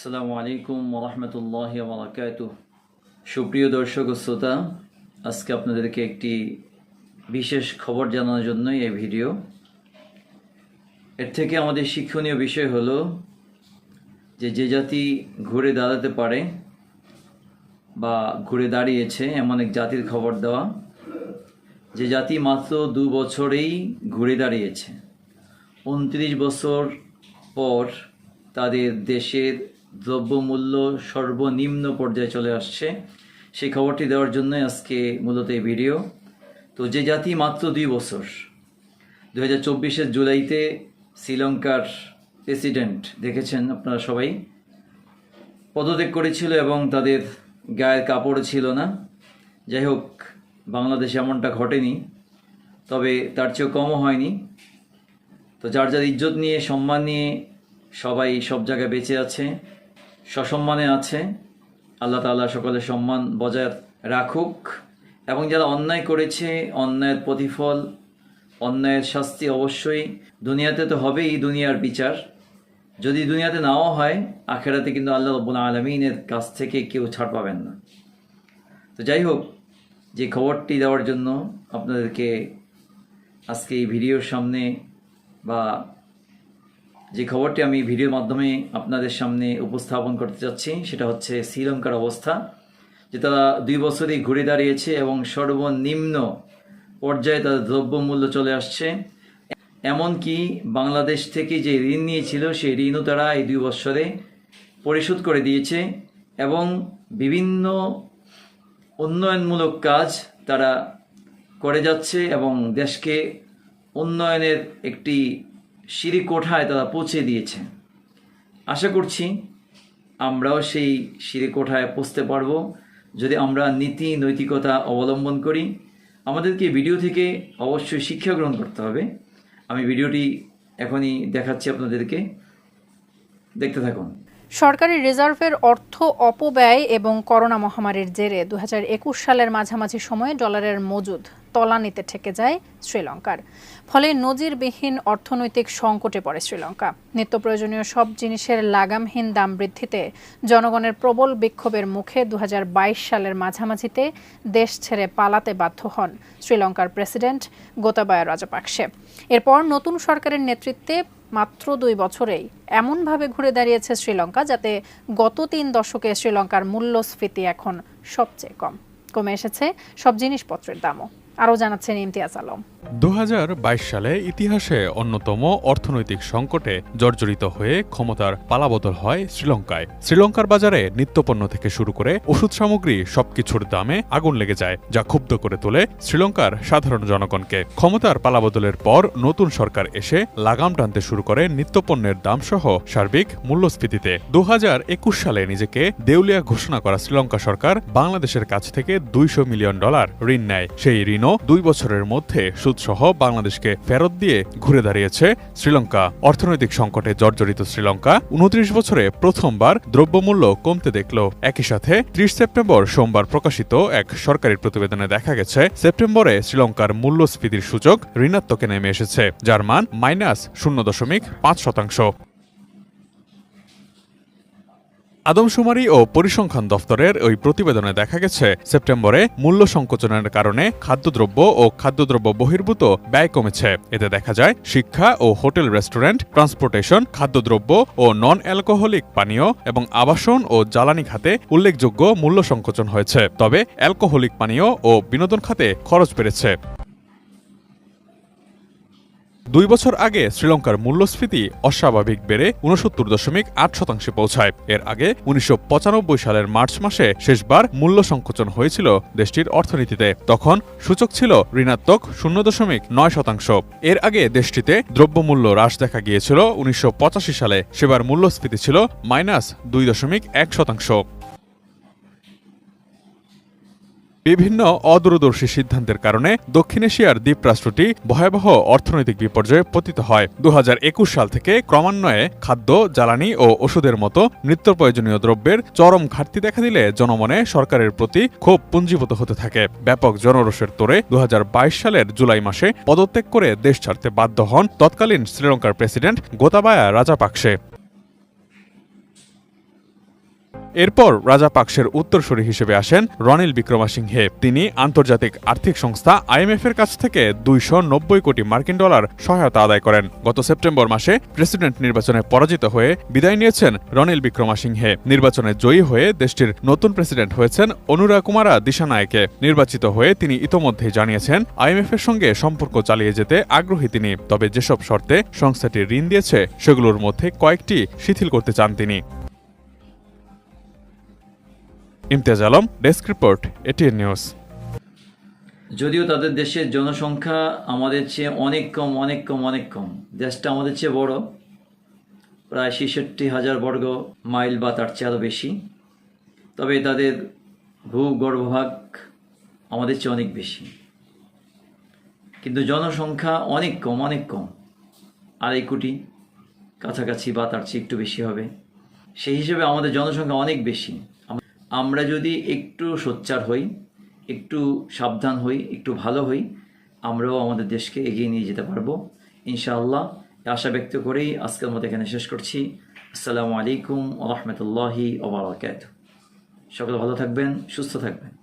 আসসালামু আলাইকুম রহমতুল্লাহ বারাকাত সুপ্রিয় দর্শক ও শ্রোতা, আজকে আপনাদেরকে একটি বিশেষ খবর জানানোর জন্যই এই ভিডিও। এর থেকে আমাদের শিক্ষণীয় বিষয় হলো যে যে জাতি ঘুরে দাঁড়াতে পারে বা ঘুরে দাঁড়িয়েছে, এমন এক জাতির খবর দেওয়া, যে জাতি মাত্র দু বছরেই ঘুরে দাঁড়িয়েছে। উনত্রিশ বছর পর তাদের দেশের দ্রব্যমূল্য সর্বনিম্ন পর্যায়ে চলে আসছে। সেই খবরটি দেওয়ার জন্যই আজকে মূলত এই ভিডিও। তো যে জাতি মাত্র দুই বছর দু হাজার চব্বিশের জুলাইতে শ্রীলঙ্কার প্রেসিডেন্ট, দেখেছেন আপনারা সবাই, পদত্যাগ করেছিল এবং তাদের গায়ের কাপড় ছিল না। যাই হোক, বাংলাদেশে এমনটা ঘটেনি, তবে তার চেয়েও কমও হয়নি। তো যার যার ইজ্জত নিয়ে, সম্মান নিয়ে সবাই সব জায়গায় বেঁচে আছে। সসম্মানে আছে। আল্লাহ তাআলা সকলের সম্মান বজায় রাখুক। এবং যারা অন্যায় করেছে, অন্যায়ের প্রতিফল, অন্যায়ের শাস্তি অবশ্যই দুনিয়াতে তো হবেই দুনিয়ার বিচার। যদি দুনিয়াতে নাও হয়, আখেরাতে কিন্তু আল্লাহ রব্বুল আলমিনের কাছ থেকে কেউ ছাড় পাবেন না। তো যাই হোক, যে খবরটি দেওয়ার জন্য আপনাদেরকে আজকে এই ভিডিওর সামনে বা যে খবরটি আমি ভিডিওর মাধ্যমে আপনাদের সামনে উপস্থাপন করতে চাচ্ছি, সেটা হচ্ছে শ্রীলঙ্কার অবস্থা, যে তারা দুই বছরই ঘুরে দাঁড়িয়েছে এবং সর্বনিম্ন পর্যায়ে তাদের দ্রব্যমূল্য চলে আসছে। এমনকি বাংলাদেশ থেকে যে ঋণ নিয়েছিল, সেই ঋণও তারা এই দুই বছরে পরিশোধ করে দিয়েছে এবং বিভিন্ন উন্নয়নমূলক কাজ তারা করে যাচ্ছে এবং দেশকে উন্নয়নের একটি সিঁড়ি কোঠায় তারা পৌঁছে দিয়েছে। আশা করছি আমরাও সেই সিঁড়ি কোঠায় পৌঁছতে পারব। যদি আমরা নীতি, নৈতিকতা অবলম্বন করি, আমাদেরকে ভিডিও থেকে অবশ্যই শিক্ষা গ্রহণ করতে হবে। আমি ভিডিওটি এখনই দেখাচ্ছি আপনাদেরকে। দেখতে থাকুন। সরকারি রিজার্ভের অর্থ অপব্যয় এবং করোনা মহামারীর জেরে দু হাজার একুশ সালের মাঝামাঝি সময়ে ডলারের মজুদ। তলানিতে ঠেকে যায় শ্রীলঙ্কার। ফলে নজিরবিহীন অর্থনৈতিক সংকটে পড়ে শ্রীলঙ্কা। নিত্য প্রয়োজনীয় সব জিনিসের লাগামহীন দাম বৃদ্ধিতে জনগণের প্রবল বিক্ষোভের মুখে দু হাজার বাইশ সালের মাঝামাঝিতে দেশ ছেড়ে পালাতে বাধ্য হন শ্রীলঙ্কার প্রেসিডেন্ট গোতাবায়া রাজাপাকসে। এরপর নতুন সরকারের নেতৃত্বে মাত্র দুই বছরেই এমনভাবে ঘুরে দাঁড়িয়েছে শ্রীলঙ্কা, যাতে গত তিন দশকে শ্রীলঙ্কার মূল্যস্ফীতি এখন সবচেয়ে কম। কমে এসেছে সব জিনিসপত্রের দামও। আরও জানাচ্ছেন ইমতিয়াজ আলম। দু হাজার বাইশ সালে ইতিহাসে অন্যতম অর্থনৈতিক সংকটে জর্জরিত হয়ে ক্ষমতার পালাবদল হয় শ্রীলঙ্কায়। শ্রীলঙ্কার বাজারে নিত্যপণ্য থেকে শুরু করে ওষুধ সামগ্রী সবকিছুর দামে আগুন লেগে যায়, যা ক্ষুব্ধ করে তোলে শ্রীলঙ্কার সাধারণ জনগণকে। ক্ষমতার পালাবদলের পর নতুন সরকার এসে লাগাম টানতে শুরু করে নিত্যপণ্যের দাম সহ সার্বিক মূল্যস্ফীতিতে। দু হাজার একুশ সালে নিজেকে দেউলিয়া ঘোষণা করা শ্রীলঙ্কা সরকার বাংলাদেশের কাছ থেকে দুইশো মিলিয়ন ডলার ঋণ নেয়। সেই ঋণও দুই বছরের মধ্যে সুদসহ বাংলাদেশকে ফেরত দিয়ে ঘুরে দাঁড়িয়েছে শ্রীলঙ্কা। অর্থনৈতিক সংকটে জর্জরিত শ্রীলঙ্কা উনত্রিশ বছরে প্রথমবার দ্রব্যমূল্য কমতে দেখল। একই সাথে ত্রিশ সেপ্টেম্বর সোমবার প্রকাশিত এক সরকারি প্রতিবেদনে দেখা গেছে, সেপ্টেম্বরে শ্রীলঙ্কার মূল্যস্ফীতির সূচক ঋণাত্মকে নেমে এসেছে, যার মান মাইনাস শূন্য দশমিক পাঁচ শতাংশ। আদমশুমারি ও পরিসংখ্যান দফতরের ওই প্রতিবেদনে দেখা গেছে, সেপ্টেম্বরে মূল্য সংকোচনের কারণে খাদ্যদ্রব্য ও খাদ্যদ্রব্য বহির্ভূত ব্যয় কমেছে। এতে দেখা যায়, শিক্ষা ও হোটেল রেস্টুরেন্ট, ট্রান্সপোর্টেশন, খাদ্যদ্রব্য ও নন অ্যালকোহলিক পানীয় এবং আবাসন ও জ্বালানি খাতে উল্লেখযোগ্য মূল্য সংকোচন হয়েছে। তবে অ্যালকোহলিক পানীয় ও বিনোদন খাতে খরচ বেড়েছে। দুই বছর আগে শ্রীলঙ্কার মূল্যস্ফীতি অস্বাভাবিক বেড়ে উনসত্তর দশমিক আট শতাংশে পৌঁছায়। এর আগে উনিশশো পঁচানব্বই সালের মার্চ মাসে শেষবার মূল্য সংকোচন হয়েছিল দেশটির অর্থনীতিতে। তখন সূচক ছিল ঋণাত্মক শূন্য দশমিক নয় শতাংশ। এর আগে দেশটিতে দ্রব্যমূল্য হ্রাস দেখা গিয়েছিল উনিশশো পঁচাশি সালে। সেবার মূল্যস্ফীতি ছিল মাইনাস দুই দশমিক এক শতাংশ। বিভিন্ন অদূরদর্শী সিদ্ধান্তের কারণে দক্ষিণ এশিয়ার দ্বীপরাষ্ট্রটি ভয়াবহ অর্থনৈতিক বিপর্যয়ে পতিত হয়। দু হাজার একুশ সাল থেকে ক্রমান্বয়ে খাদ্য, জ্বালানি ও ওষুধের মতো নিত্য প্রয়োজনীয় দ্রব্যের চরম ঘাটতি দেখা দিলে জনমনে সরকারের প্রতি ক্ষোভ পুঞ্জীভূত হতে থাকে। ব্যাপক জনরোষের তোরে দু হাজার বাইশ সালের জুলাই মাসে পদত্যাগ করে দেশ ছাড়তে বাধ্য হন তৎকালীন শ্রীলঙ্কার প্রেসিডেন্ট গোতাবায়া রাজাপাকসে। এরপর রাজাপাকসের উত্তরসূরি হিসেবে আসেন রনিল বিক্রমাসিংহে। তিনি আন্তর্জাতিক আর্থিক সংস্থা আইএমএফ এর কাছ থেকে দুইশো নব্বই কোটি মার্কিন ডলার সহায়তা আদায় করেন। গত সেপ্টেম্বর মাসে প্রেসিডেন্ট নির্বাচনে পরাজিত হয়ে বিদায় নিয়েছেন রনিল বিক্রমাসিংহে। নির্বাচনে জয়ী হয়ে দেশটির নতুন প্রেসিডেন্ট হয়েছেন অনুরা কুমারা দিশানায়কে। নির্বাচিত হয়ে তিনি ইতোমধ্যেই জানিয়েছেন, আইএমএফ এর সঙ্গে সম্পর্ক চালিয়ে যেতে আগ্রহী তিনি, তবে যেসব শর্তে সংস্থাটি ঋণ দিয়েছে, সেগুলোর মধ্যে কয়েকটি শিথিল করতে চান তিনি। Imtiaz Alam, desk report, ATN news. যদিও তাদের দেশের জনসংখ্যা আমাদের চেয়ে অনেক কম অনেক কম অনেক কম। দেশটা আমাদের চেয়ে বড়। প্রায় ছেষট্টি হাজার বর্গ মাইল বা তার চেয়ে আরও বেশি। তবে তাদের ভূগর্ভভাগ আমাদের চেয়ে অনেক বেশি। কিন্তু জনসংখ্যা অনেক কম অনেক কম। আড়াই কোটি কাছাকাছি বা তার চেয়ে একটু বেশি হবে। সেই হিসেবে আমাদের জনসংখ্যা অনেক বেশি। আমরা যদি একটু সোচ্চার হই, একটু সাবধান হই, একটু ভালো হই, আমরাও আমাদের দেশকে এগিয়ে নিয়ে যেতে পারব। ইনশাআল্লাহ, আশা ব্যক্ত করেই আজকের মতো এখানে শেষ করছি। আসসালামু আলাইকুম রহমতুল্লাহি ওবরাকাত সকলে ভালো থাকবেন, সুস্থ থাকবেন।